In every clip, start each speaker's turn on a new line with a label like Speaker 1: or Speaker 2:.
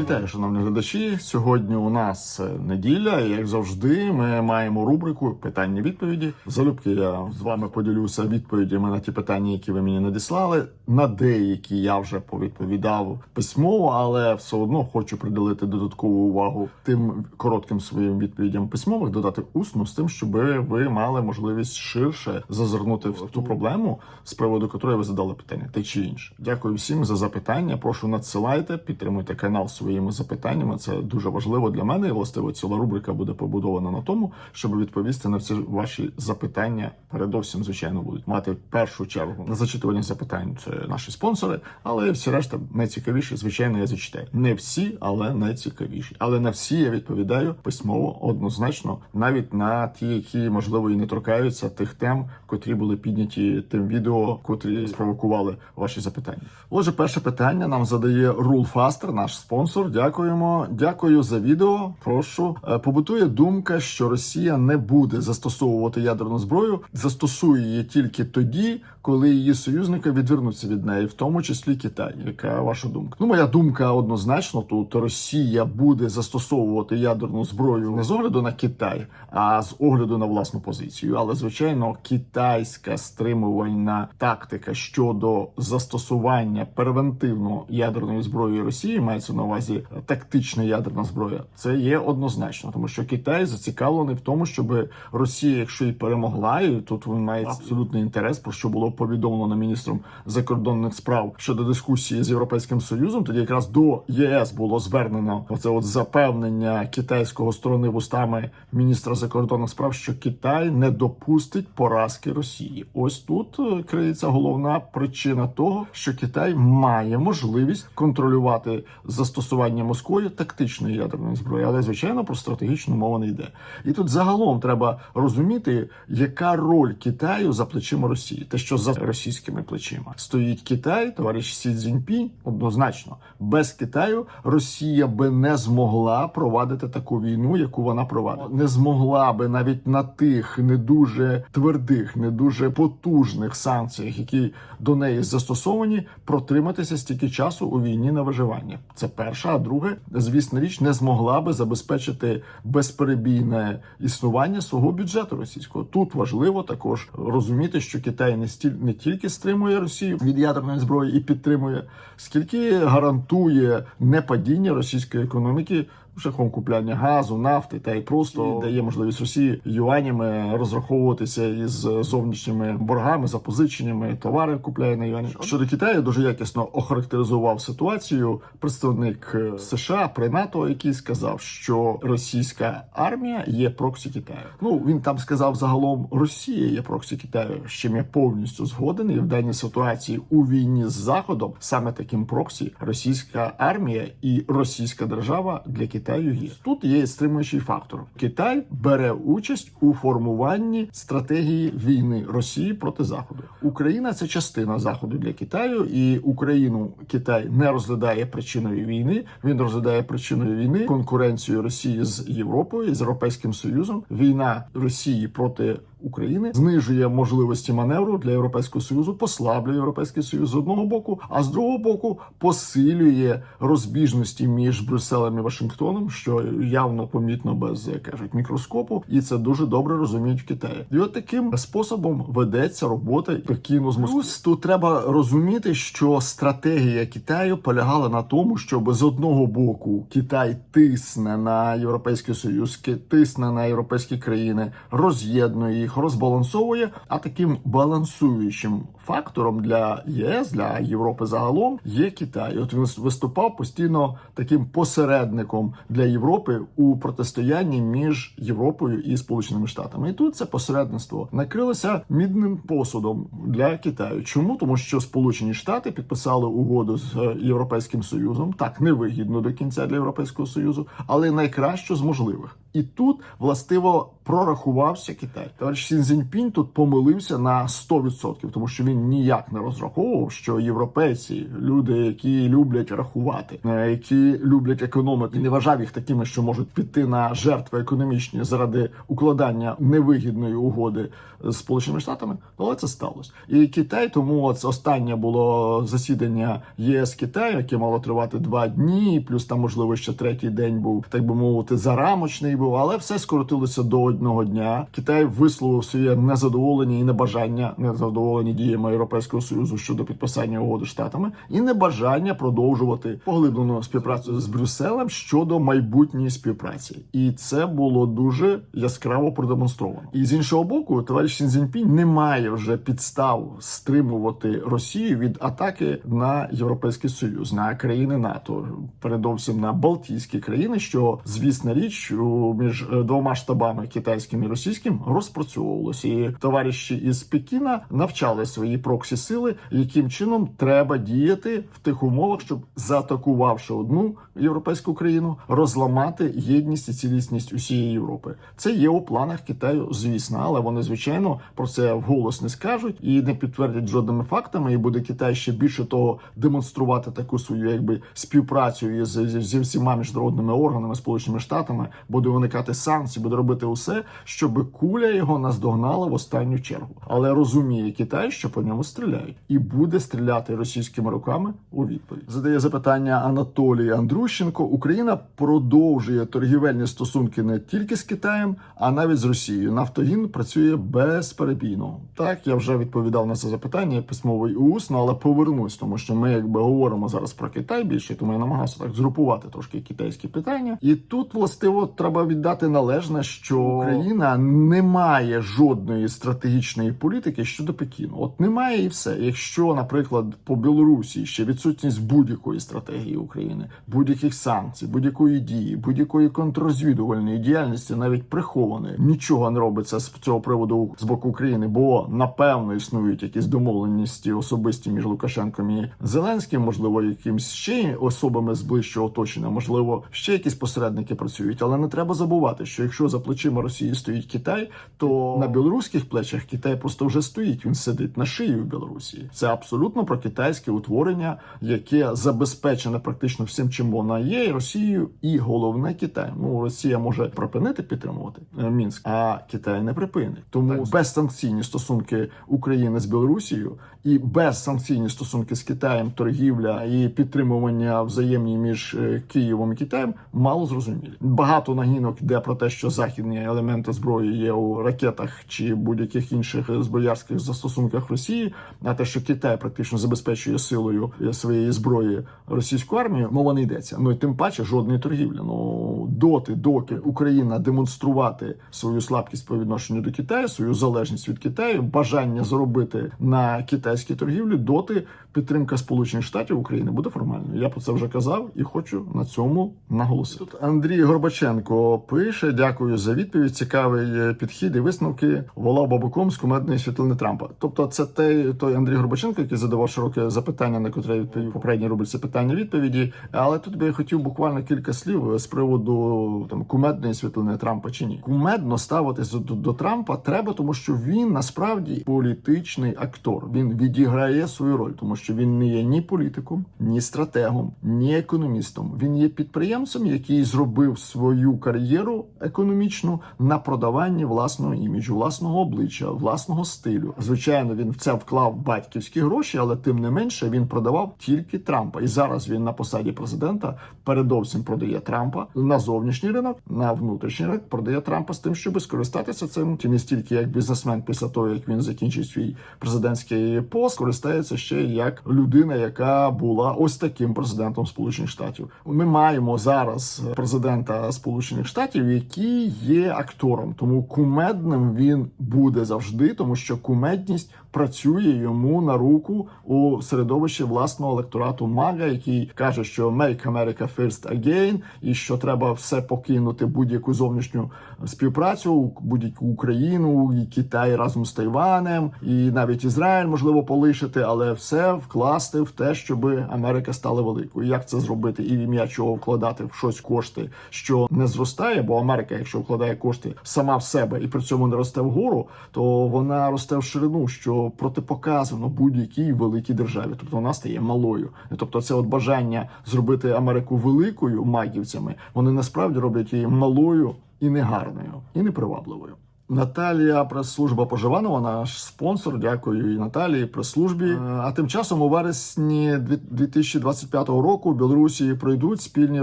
Speaker 1: Вітаю, шановні глядачі. Сьогодні у нас е, неділя. і, Як завжди, ми маємо рубрику питання-відповіді. Залюбки я з вами поділюся відповідями на ті питання, які ви мені надіслали. На деякі я вже повідповідав письмово, але все одно хочу приділити додаткову увагу тим коротким своїм відповідям письмових, додати усну з тим, щоб ви мали можливість ширше зазирнути в ту проблему, з приводу якої ви задали питання, те чи інше. Дякую всім за запитання. Прошу надсилайте, підтримуйте канал своїми запитаннями. Це дуже важливо для мене. І властиво ціла рубрика буде побудована на тому, щоб відповісти на всі ваші запитання. Передовсім, звичайно, будуть мати першу чергу на зачитування запитань. Це наші спонсори, але всі решта найцікавіші, звичайно, я зачитаю. Не всі, але найцікавіші. Але на всі я відповідаю письмово однозначно, навіть на ті, які можливо і не торкаються тих тем, котрі були підняті тим відео, котрі спровокували ваші запитання. Отже, перше питання нам задає Rulfaster, наш спонсор. Дякуємо. Дякую за відео. Прошу. Е, Побутує думка, що Росія не буде застосовувати ядерну зброю, застосує її тільки тоді, коли її союзники відвернуться від неї, в тому числі Китай. Яка ваша думка? Ну, моя думка однозначно тут Росія буде застосовувати ядерну зброю не з огляду на Китай, а з огляду на власну позицію. Але звичайно, китайська стримувальна тактика щодо застосування превентивно ядерної зброї Росії мається на увазі тактична ядерна зброя. Це є однозначно, тому що Китай зацікавлений в тому, щоб Росія, якщо і перемогла, і тут він має абсолютний інтерес, про що було повідомлено міністром закордонних справ щодо дискусії з європейським союзом. Тоді якраз до ЄС було звернено оце от запевнення китайського сторони вустами міністра закордонних справ, що Китай не допустить поразки Росії. Ось тут е, криється головна причина того, що Китай має можливість контролювати застосування Москвою тактичної ядерної зброї, але звичайно про стратегічну мову не йде. І тут загалом треба розуміти, яка роль Китаю за плечима Росії, те, що за російськими плечима стоїть Китай, товариш Сі Цзіньпінь, однозначно без Китаю Росія би не змогла провадити таку війну, яку вона провадить. Не змогла би навіть на тих не дуже твердих, не дуже потужних санкціях, які до неї застосовані, протриматися стільки часу у війні на виживання. Це перша, а друге, звісно, річ не змогла би забезпечити безперебійне існування свого бюджету російського. Тут важливо також розуміти, що Китай не стіль не тільки стримує Росію від ядерної зброї і підтримує, скільки гарантує непадіння російської економіки. Шляхом купляння газу, нафти та й просто дає можливість Росії юанями розраховуватися із зовнішніми боргами, запозиченнями, товари купляє на юані. Щодо Китаю дуже якісно охарактеризував ситуацію представник е, США при НАТО, який сказав, що російська армія є проксі Китаю. Ну він там сказав загалом Росія є проксі Китаю, з чим я повністю згоден. І в даній ситуації у війні з Заходом саме таким проксі російська армія і російська держава для Китаю є. Тут є стримуючий фактор. Китай бере участь у формуванні стратегії війни Росії проти Заходу. Україна це частина заходу для Китаю, і Україну Китай не розглядає причиною війни. Він розглядає причиною війни конкуренцію Росії з Європою з Європейським Союзом. Війна Росії проти України знижує можливості маневру для європейського союзу, послаблює європейський союз з одного боку, а з другого боку посилює розбіжності між Брюсселем і Вашингтоном, що явно помітно без як кажуть мікроскопу, і це дуже добре розуміють в Китаї. І от таким способом ведеться робота Пекіну з. Плюс Тут треба розуміти, що стратегія Китаю полягала на тому, щоб з одного боку Китай тисне на європейський союз, тисне на європейські країни, роз'єднує їх, розбалансовує. А таким балансуючим фактором для ЄС, для Європи загалом є Китай. От він виступав постійно таким посередником для Європи у протистоянні між Європою і Сполученими Штатами. І тут це посередництво накрилося мідним посудом для Китаю. Чому тому, що Сполучені Штати підписали угоду з е, Європейським Союзом, так невигідно до кінця для Європейського Союзу, але найкраще з можливих. І тут властиво прорахувався Китай. Товариш Сін Цзіньпінь тут помилився на 100%, тому що він ніяк не розраховував, що європейці, люди, які люблять рахувати, е, які люблять економити, не вважав їх такими, що можуть піти на жертви економічні заради укладання невигідної угоди з Сполученими Штатами, але це сталося. І Китай, тому от останнє було засідання ЄС Китаю, яке мало тривати два дні, плюс там, можливо, ще третій день був, так би мовити, зарамочний був, але все скоротилося до одного дня. Китай висловив своє незадоволення і небажання, незадоволені діями Європейського союзу щодо підписання угоди штатами, і небажання продовжувати поглиблену співпрацю з Брюсселем щодо майбутньої співпраці. І це було дуже яскраво продемонстровано. І з іншого боку, товариш Сін Цзіньпінь не має вже підстав стримувати Росію від атаки на Європейський Союз, на країни НАТО, передовсім на Балтійські країни, що звісна річ між е, двома штабами китайським і російським розпрацьовувалося. І товариші із Пекіна навчали свої проксі сили, яким чином треба діяти в тих умовах, щоб заатакувавши одну європейську країну, розламати єдність і цілісність усієї Європи. Це є у планах Китаю, звісно, але вони звичайно про це вголос не скажуть і не підтвердять жодними фактами. І буде Китай ще більше того демонструвати таку свою якби співпрацю із зі, всіма міжнародними органами, сполученими штатами, буде уникати санкцій, буде робити усе, щоб куля його наздогнала в останню чергу. Але розуміє Китай, що по ньому стріляють, і буде стріляти російськими руками у відповідь. Задає запитання Анатолій Андрущенко. Україна продовжує торгівельні стосунки не тільки з Китаєм, а навіть з Росією. Нафтогін працює безперебійно. Так я вже відповідав на це запитання письмово і усно, але повернусь, тому що ми якби говоримо зараз про Китай більше, тому я намагався так згрупувати трошки китайські питання. І тут властиво треба віддати належне, що Україна не має жодної стратегічної політики щодо Пекіну. От немає і все. Якщо, наприклад, по Білорусі ще відсутність будь-якої стратегії України, будь-яких санкцій, будь-якої дії, будь-якої контррозвідувальної діяльності, навіть прихованої, нічого не робиться з цього приводу з боку України, бо напевно існують якісь домовленості особисті між Лукашенком і Зеленським, можливо, якимсь ще особами з ближчого оточення, можливо, ще якісь посередники працюють, але не треба забувати, що якщо за плечима Росії стоїть Китай, то на білоруських плечах Китай просто вже стоїть. Він сидить на шиї в Білорусі. Це абсолютно прокитайське утворення, яке забезпечене практично всім, чим вона є, і Росією, і головне Китаєм. Ну Росія може припинити підтримувати е, Мінськ, а Китай не припинить. Тому безсанкційні стосунки України з Білорусією і безсанкційні стосунки з Китаєм, торгівля і підтримування взаємні між е, Києвом і Китаєм мало зрозумілі. Багато нагінок йде про те, що західні елементи зброї є у ракетах чи будь-яких інших зброярських застосунках Росії. А те, що Китай практично забезпечує силою е, своєї зброї російську армію, мова не йдеться. Ну і тим паче жодної торгівлі. Ну доти, доки Україна демонструвати свою слабкість по відношенню до Китаю, свою залежність від Китаю, бажання заробити на китайській торгівлі, доти підтримка Сполучених Штатів України буде формальною. Я про це вже казав і хочу на цьому наголосити. Тут Андрій Горбаченко пише: дякую за відповідь. Цікавий е, підхід і висновки. Волав бабуком з кумедної світлини Трампа. Тобто, це той, той Андрій Горбаченко, який задавав широке запитання, на котре відповів в попередній рубриці питання відповіді. Але тут би я хотів буквально кілька слів з приводу там кумедної світлини Трампа чи ні. Кумедно ставитися до, до Трампа треба, тому що він насправді політичний актор. Він відіграє свою роль, тому що він не є ні політиком, ні стратегом, ні економістом. Він є підприємцем, який зробив свою кар'єру економічну на продаванні власного іміджу, власного обличчя, власного стилю. Звичайно, він в це вклав батьківські гроші, але тим не менше він продавав тільки Трампа. І зараз він на посаді президента передовсім продає Трампа на зовнішній ринок, на внутрішній ринок продає Трампа з тим, щоб скористатися цим чи не стільки як бізнесмен після того, як він закінчить свій президентський пост, користається ще як людина, яка була ось таким президентом Сполучених Штатів. Ми маємо зараз президента Сполучених Штатів, який є актором, тому кумедним він буде завжди, тому що кумедність працює йому на руку у середовищі власного електорату Мага, який каже, що «Make America First Again», і що треба все покинути будь-яку зовнішню співпрацю, будь-яку Україну і Китай разом з Тайванем, і навіть Ізраїль можливо полишити, але все вкласти в те, щоб Америка стала великою. Як це зробити, і в ім'я чого вкладати в щось кошти, що не зростає, бо Америка, якщо вкладає кошти сама в себе і при цьому не росте вгору, то вона росте в ширину, що протипоказано будь-якій великій державі. Тобто вона стає малою. Тобто, це от бажання зробити Америку великою магівцями, вони насправді роблять її малою і негарною, і непривабливою. Наталія, прес-служба Поживанова, наш спонсор. Дякую і Наталії, прес-службі. Е, А тим часом у вересні дві- 2025 року в Білорусі пройдуть спільні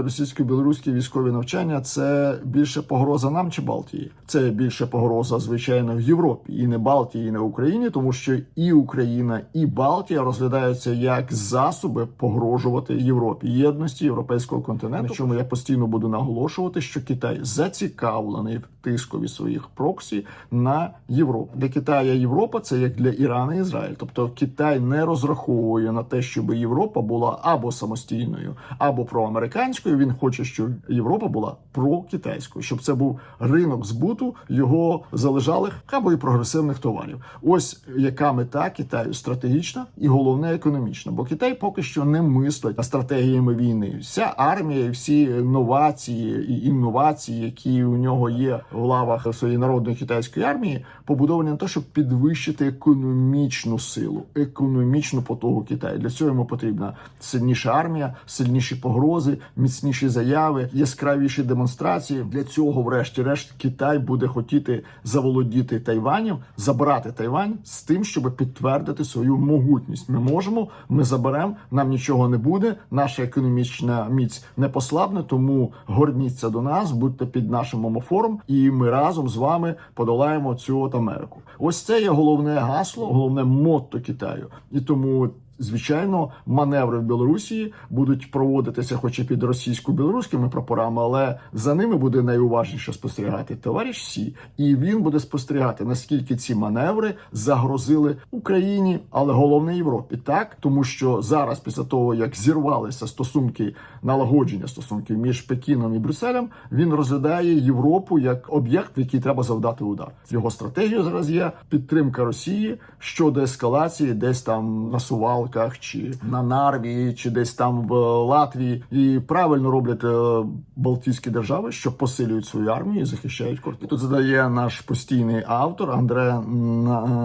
Speaker 1: російсько-білоруські військові навчання. Це більше погроза нам чи Балтії? Це більше погроза, звичайно, в Європі і не Балтії, і не Україні, тому що і Україна, і Балтія розглядаються як засоби погрожувати Європі, єдності європейського континенту. Чому я постійно буду наголошувати, що Китай зацікавлений в тискові своїх проксі на Європу. Для Китая Європа це як для Ірана і Ізраїль. Тобто Китай не розраховує на те, щоб Європа була або самостійною, або проамериканською. Він хоче, щоб Європа була прокитайською, щоб це був ринок збуту його залежалих або і прогресивних товарів. Ось яка мета Китаю стратегічна і головне економічна. Бо Китай поки що не мислить стратегіями війни. Вся армія, всі новації і інновації, які у нього є в лавах своєї народної китайської армії, побудовані на те, щоб підвищити економічну силу, економічну потугу Китаю. Для цього йому потрібна сильніша армія, сильніші погрози, міцніші заяви, яскравіші демонстрації. Для цього, врешті-решт, Китай буде хотіти заволодіти Тайванем, забрати Тайвань з тим, щоб підтвердити свою могутність. Ми можемо, ми заберемо, нам нічого не буде. Наша економічна міць не послабне, тому горніться до нас, будьте під нашим омофором, і ми разом з вами подолаємо цю от Америку. Ось це є головне гасло, головне мотто Китаю, і тому. Звичайно, маневри в Білорусі будуть проводитися, хоч і під російсько-білоруськими прапорами, але за ними буде найуважніше спостерігати товариш Сі, і він буде спостерігати, наскільки ці маневри загрозили Україні, але головне Європі. Так, тому що зараз, після того як зірвалися стосунки налагодження стосунків між Пекіном і Брюсселем, він розглядає Європу як об'єкт, в який треба завдати удар. Його стратегія зараз є підтримка Росії щодо ескалації, десь там на Сувалках, чи на Нарві, чи десь там в Латвії, і правильно роблять е, Балтійські держави, що посилюють свою армію і захищають кордон. Тут задає наш постійний автор Андре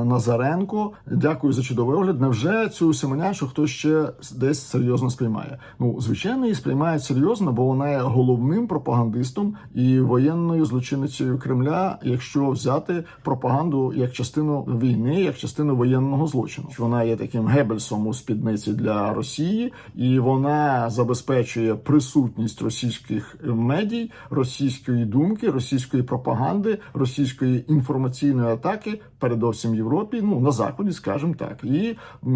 Speaker 1: Назаренко. Дякую за чудовий огляд. Невже цю Семеняншу хтось ще десь серйозно сприймає? Ну звичайно, її сприймають серйозно, бо вона є головним пропагандистом і воєнною злочинницею Кремля, якщо взяти пропаганду як частину війни, як частину воєнного злочину. Вона є таким гебельсом у спідниці для Росії, і вона забезпечує присутність російських медій, російської думки, російської пропаганди, російської інформаційної атаки, передовсім Європі, ну на заході, скажімо так, і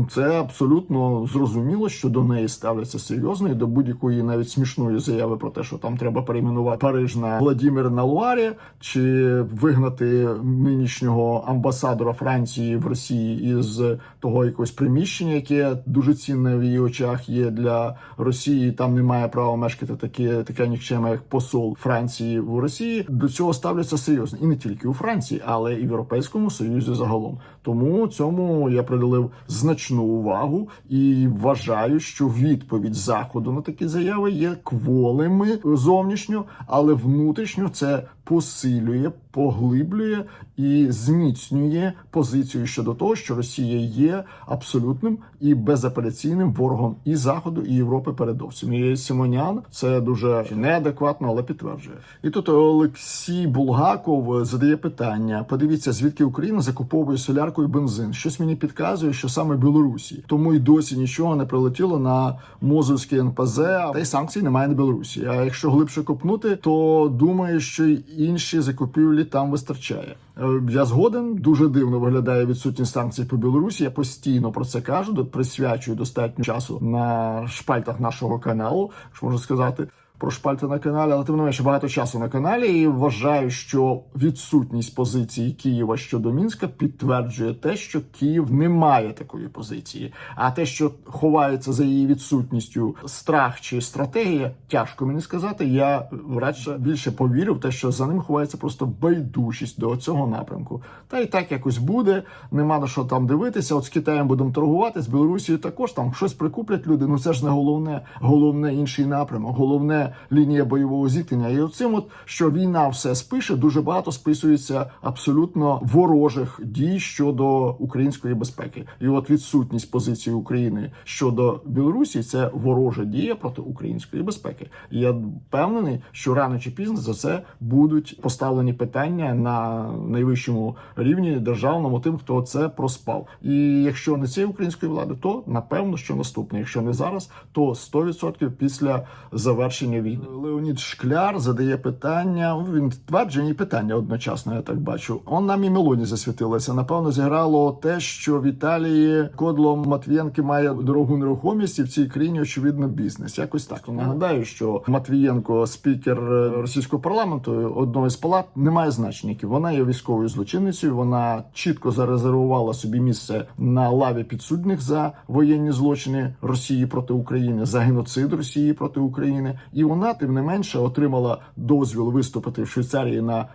Speaker 1: це абсолютно зрозуміло, що до неї ставляться серйозно і до будь-якої навіть смішної заяви про те, що там треба перейменувати Париж на Владімір на Луарі, чи вигнати нинішнього амбасадора Франції в Росії із того якогось приміщення, яке дуже цінне в її очах є для Росії. Там немає права мешкати таке таке нікчеме, як посол Франції в Росії. До цього ставляться серйозно і не тільки у Франції, але і в Європейському Союзі загалом. Тому цьому я приділив значну увагу і вважаю, що відповідь заходу на такі заяви є кволими зовнішньо, але внутрішньо це посилює, поглиблює і зміцнює позицію щодо того, що Росія є абсолютним і безапеляційним ворогом і заходу, і Європи передовсім. І Симонян це дуже неадекватно, але підтверджує. І тут Олексій Булгаков задає питання: подивіться, звідки Україна закуповує солярку і бензин. Щось мені підказує, що саме Білорусі, тому й досі нічого не прилетіло на Мозульський НПЗ, та й санкцій немає на Білорусі. А якщо глибше копнути, то думаю, що й інші закупівлі там вистачає. Е, Я згоден. Дуже дивно виглядає відсутність санкцій по Білорусі. Я постійно про це кажу. Присвячую достатньо часу на шпальтах нашого каналу, що можна сказати. Про шпальти на каналі, але тим не менше багато часу на каналі. І вважаю, що відсутність позиції Києва щодо Мінська підтверджує те, що Київ не має такої позиції. А те, що ховається за її відсутністю страх чи стратегія, тяжко мені сказати. Я радше більше повірю в те, що за ним ховається просто байдужість до цього напрямку. Та і так якось буде. Нема на що там дивитися. От з Китаєм будемо торгувати, з Білорусією також там щось прикуплять люди. Ну це ж не головне, головне інший напрямок. Головне лінія бойового зіткнення. І оцим, от що війна все спише, дуже багато списується абсолютно ворожих дій щодо української безпеки. І от відсутність позиції України щодо Білорусі це ворожа дія проти української безпеки. І я впевнений, що рано чи пізно за це будуть поставлені питання на найвищому рівні державному тим, хто це проспав. І якщо не цієї української влади, то напевно, що наступне. Якщо не зараз, то 100% після завершення війни. Леонід Шкляр задає питання. Він твердження і питання одночасно. Я так бачу. Он нам і мелоні засвітилося. Напевно, зіграло те, що в Італії кодло Матвієнки має дорогу нерухомість і в цій країні очевидно бізнес. Якось так. Нагадаю, що Матвієнко, спікер е, російського парламенту, одної з палат, не має значення. Вона є військовою злочинницею. Вона чітко зарезервувала собі місце на лаві підсудних за воєнні злочини Росії проти України, за геноцид Росії проти України, і вона тим не менше отримала дозвіл виступити в Швейцарії на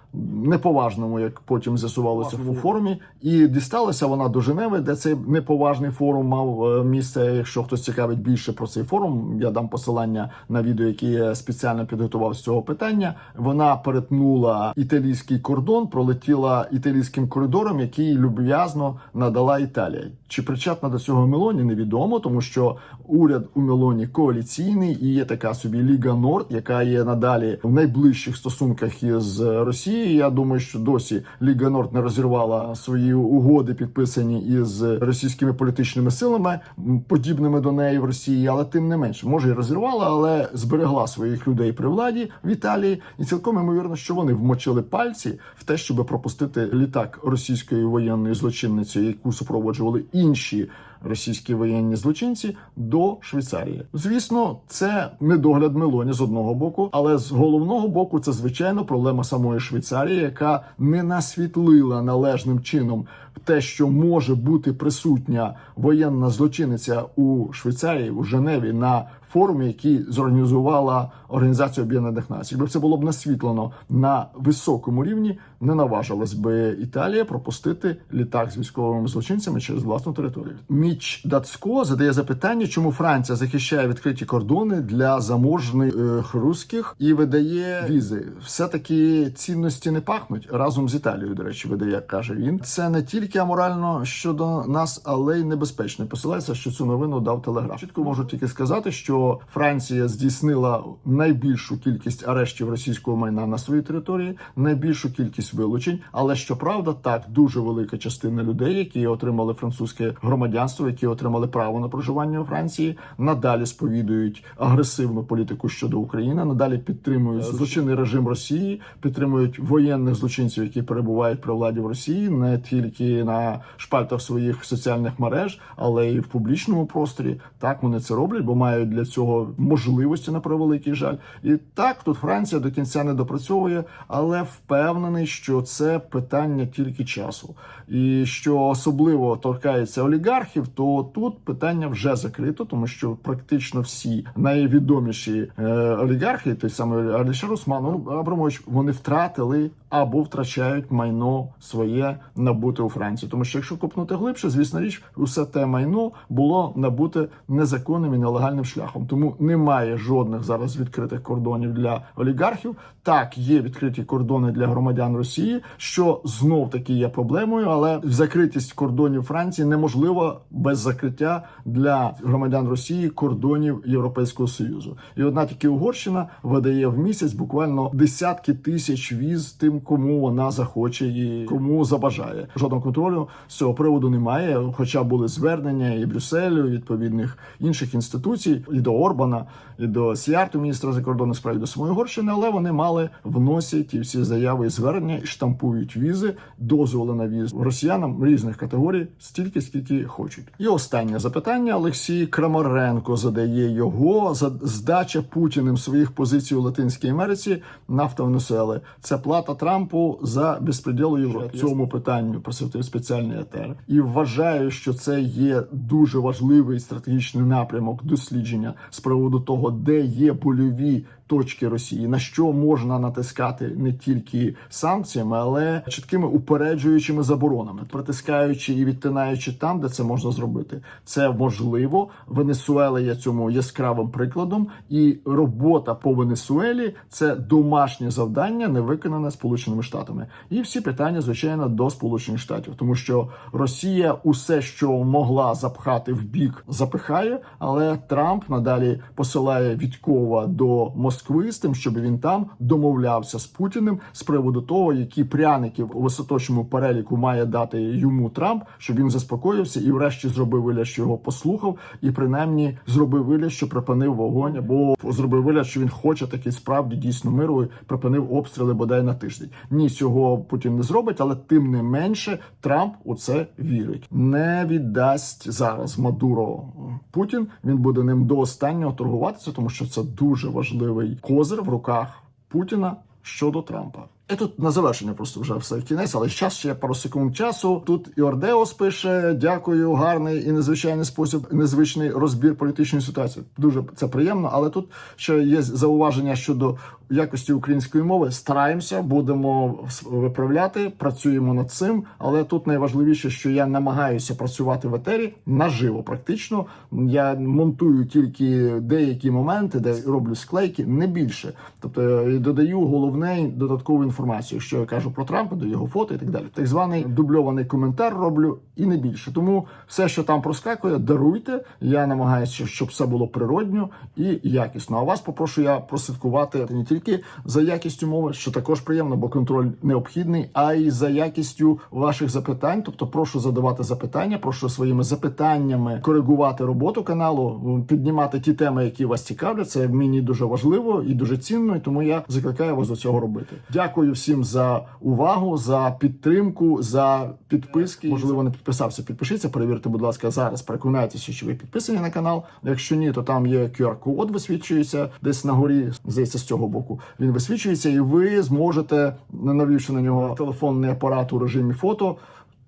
Speaker 1: неповажному, як потім з'ясувалося в форумі. І дісталася вона до Женеви, де цей неповажний форум мав е, місце. Якщо хтось цікавить більше про цей форум, я дам посилання на відео, яке я спеціально підготував з цього питання. Вона перетнула італійський кордон, пролетіла італійським коридором, який люб'язно надала Італія. Чи причетна до цього Мелоні, невідомо, тому що уряд у Мелоні коаліційний і є така собі Ліга Норд, яка є надалі в найближчих стосунках із Росією. Я думаю, що досі Ліга Норд не розірвала свої угоди, підписані із російськими політичними силами, подібними до неї в Росії, але тим не менше, може і розірвала, але зберегла своїх людей при владі в Італії, і цілком ймовірно, що вони вмочили пальці в те, щоб пропустити літак російської воєнної злочинниці, яку супроводжували інші російські воєнні злочинці до Швейцарії. Звісно, це недогляд Мелоні з одного боку, але з головного боку, це звичайно проблема самої Швейцарії, яка не насвітлила належним чином те, що може бути присутня воєнна злочинниця у Швейцарії у Женеві на форумі, який зорганізувала Організація Об'єднаних Націй. Якби це було б насвітлено на високому рівні, не наважилась би Італія пропустити літак з військовими злочинцями через власну територію. Міч Дацько задає запитання, чому Франція захищає відкриті кордони для заможних е, русських і видає візи. Все таки цінності не пахнуть разом з Італією. До речі, видає, каже він. Це не тільки аморально щодо нас, але й небезпечно. Посилається, що цю новину дав телеграф. Чітко можу тільки сказати, що Франція здійснила найбільшу кількість арештів російського майна на своїй території, найбільшу кількість вилучень. Але щоправда, так дуже велика частина людей, які отримали французьке громадянство, які отримали право на проживання у Франції, надалі сповідують агресивну політику щодо України, надалі підтримують злочинний режим Росії, підтримують воєнних злочинців, які перебувають при владі в Росії, не тільки на шпальтах своїх соціальних мереж, але й в публічному просторі. Так вони це роблять, бо мають для цього можливості на превеликий жаль. І так тут Франція до кінця не допрацьовує, але впевнений, що це питання тільки часу, і що особливо торкається олігархів, то тут питання вже закрито, тому що практично всі найвідоміші е, олігархи, той самий Алішер Усман, ну, Абрамович, вони втратили або втрачають майно своє набуте у Франції. Тому що якщо копнути глибше, звісно річ, усе те майно було набуте незаконним і нелегальним шляхом. Тому немає жодних зараз відкритих кордонів для олігархів. Так, є відкриті кордони для громадян Росії, що знов таки є проблемою, але закритість кордонів Франції неможлива без закриття для громадян Росії кордонів Європейського союзу. І одна тільки Угорщина видає в місяць буквально десятки тисяч віз тим, кому вона захоче і кому забажає. Жодного контролю з цього приводу немає. Хоча були звернення і Брюсселю, і відповідних інших інституцій, і до Орбана, і до Сіарту, міністра закордонних справ, і до самої Угорщини, але вони мали вносять ті всі заяви і звернення, і штампують візи, дозволи на віз росіянам різних категорій стільки, скільки хочуть. І останнє запитання Олексій Крамаренко задає його за здача Путіним своїх позицій у Латинській Америці нафтовносели. Це плата Трампу за безпреділ Європи Європі. Цьому питанню просвітив спеціальний етер. І вважаю, що це є дуже важливий стратегічний напрямок дослідження з приводу того, де є больові точки Росії, на що можна натискати не тільки санкціями, але чіткими упереджуючими заборонами, притискаючи і відтинаючи там, де це можна зробити. Це можливо. Венесуела є цьому яскравим прикладом, і робота по Венесуелі це домашнє завдання, не виконане Сполученими Штатами. І всі питання, звичайно, до Сполучених Штатів, тому що Росія усе, що могла запхати в бік, запихає, але Трамп надалі посилає Вітькова до Москви з тим, щоб він там домовлявся з Путіним з приводу того, які пряники в висоточному переліку має дати йому Трамп, щоб він заспокоївся і, врешті, зробив вигляд, що його послухав, і принаймні зробив вигляд, що припинив вогонь, або зробив вигляд, що він хоче таки справді дійсно миру і припинив обстріли бодай на тиждень. Ні, цього Путін не зробить, але тим не менше Трамп у це вірить. Не віддасть зараз Мадуро Путін. Він буде ним до останнього торгуватися, тому що це дуже важливий козир в руках Путіна щодо Трампа. І тут на завершення просто вже все в кінець, але час ще пару секунд часу. Тут Іордеос пише: дякую, гарний і незвичайний спосіб, незвичний розбір політичної ситуації. Дуже це приємно. Але тут ще є зауваження щодо якості української мови. Стараємося, будемо виправляти, працюємо над цим. Але тут найважливіше, що я намагаюся працювати в етері наживо. Практично я монтую тільки деякі моменти, де роблю склейки, не більше. Тобто і додаю головне додаткову інформацію, що я кажу про Трампа, до його фото і так далі. Так званий дубльований коментар роблю і не більше. Тому все, що там проскакує, даруйте. Я намагаюся, щоб все було природньо і якісно. А вас попрошу я прослідкувати не тільки за якістю мови, що також приємно, бо контроль необхідний, а й за якістю ваших запитань. Тобто, прошу задавати запитання, прошу своїми запитаннями коригувати роботу каналу, піднімати ті теми, які вас цікавлять. Це мені дуже важливо і дуже цінно. І тому я закликаю вас до цього робити. Дякую всім за увагу, за підтримку, за підписки. Можливо, не підписався. Підпишіться, перевірте, будь ласка, зараз. Переконайтеся, що ви підписані на канал. Якщо ні, то там є QR-код, висвічується десь на горі. Здається, з цього боку він висвічується, і ви зможете, навівши на нього телефонний апарат у режимі фото.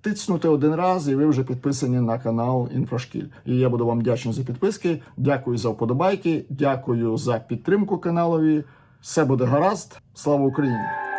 Speaker 1: Тицнути один раз, і ви вже підписані на канал Інфошкіль. І я буду вам вдячний за підписки. Дякую за вподобайки, дякую за підтримку каналові. Все буде гаразд. Слава Україні!